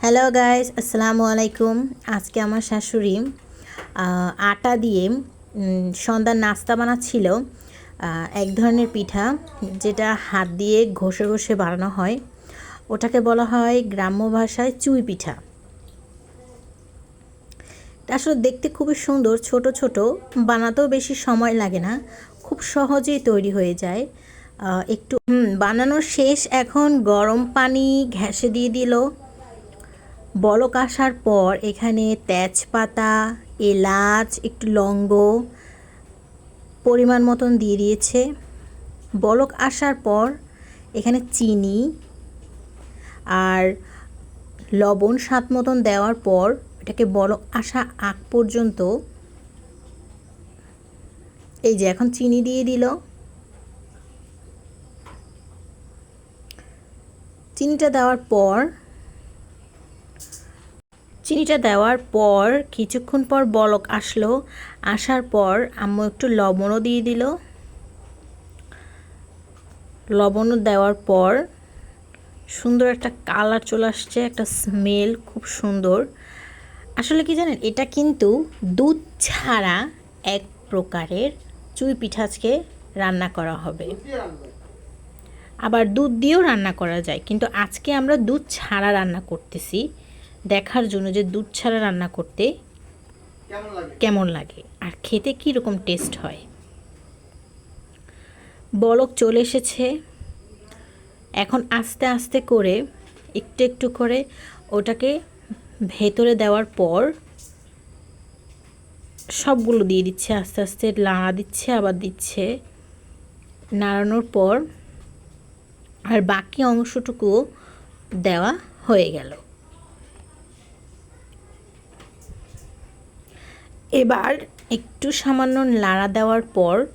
Hello guys আসসালামু আলাইকুম আজকে আমার শাশুড়ি আটা দিয়ে সন্ধ্যার নাস্তা বানাচ্ছিল। এক ধরনের পিঠা যেটা হাত দিয়ে ঘষে ঘষে বানানো হয়। ওটাকে বলা হয় গ্রাম্য ভাষায় চুই পিঠা। আসলে দেখতে খুবই সুন্দর ছোট ছোট। বানাতেও বেশি সময় লাগে না। খুব সহজেই তৈরি হয়ে যায়। একটু হুম, বানানোর শেষ এখন গরম পানি ঘ্যাসে দিয়ে দিল। বলক আসার পর এখানে তেজপাতা, এলাচ, একটু লঙ্গ পরিমাণ মতন দিয়ে দিয়েছে। বলক আসার পর এখানে চিনি আর লবণ স্বাদ মতন দেওয়ার পর এটাকে বলক আসা আগ পর্যন্ত এই যে এখন চিনি দিয়ে দিল। চিনিটা দেওয়ার পর চিনিটা দেওয়ার পর কিছুক্ষণ পর বলক আসলো। আসার পর আম্মু একটু লবণও দিয়ে দিল। লবণও দেওয়ার পর সুন্দর একটা কালার চলে আসছে, একটা স্মেল খুব সুন্দর। আসলে কি জানেন, এটা কিন্তু দুধ ছাড়া এক প্রকারের চুই পিঠা আজকে রান্না করা হবে। আবার দুধ দিয়েও রান্না করা যায়, কিন্তু আজকে আমরা দুধ ছাড়া রান্না করতেছি। দেখার জন্য যে দুধ ছাড়া রান্না করতে কেমন লাগে? আর খেতে কী রকম টেস্ট হয়? বলক চলে এসেছে। এখন আস্তে আস্তে করে একটু একটু করে ওটাকে ভেতরে দেওয়ার পর সবগুলো দিয়ে দিচ্ছে আস্তে আস্তে নাড়া দিচ্ছে আবার দিচ্ছে। নাড়ানোর পর আর বাকি অংশটুকু দেওয়া হয়ে গেল। এবার একটু সামান্য নাড়া দেওয়ার পর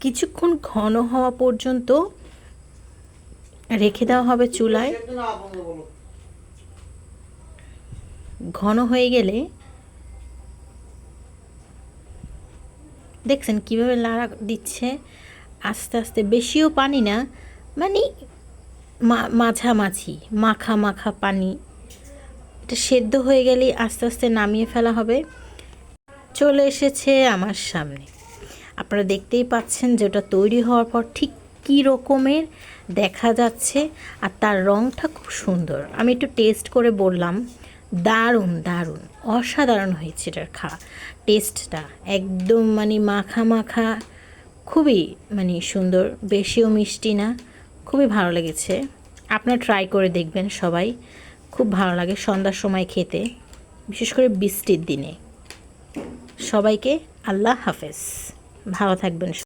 কিছুক্ষণ ঘন হওয়া পর্যন্ত রেখে দেওয়া হবে চুলায়। ঘন হয়ে গেলে দেখছেন কীভাবে লাড়া দিচ্ছে? আস্তে আস্তে বেশিও পানি না মানে মাঝামাঝি, মাখা মাখা পানি। এটা সেদ্ধ হয়ে গেলেই আস্তে আস্তে নামিয়ে ফেলা হবে। চলে এসেছে আমার সামনে। আপনারা দেখতেই পাচ্ছেন যে ওটা তৈরি হওয়ার পর ঠিক কী রকমের দেখা যাচ্ছে আর তার রঙটা খুব সুন্দর। আমি একটু টেস্ট করে বললাম, দারুণ দারুণ, অসাধারণ হয়েছে এটার খা টেস্টটা একদম মানে মাখা মাখা, খুবই মানে সুন্দর, বেশিও মিষ্টি না, খুবই ভালো লেগেছে। আপনারা ট্রাই করে দেখবেন সবাই, খুব ভালো লাগে সন্ধ্যার সময় খেতে, বিশেষ করে বৃষ্টির দিনে। সবাইকে আল্লাহ হাফেজ। ভালো থাকবেন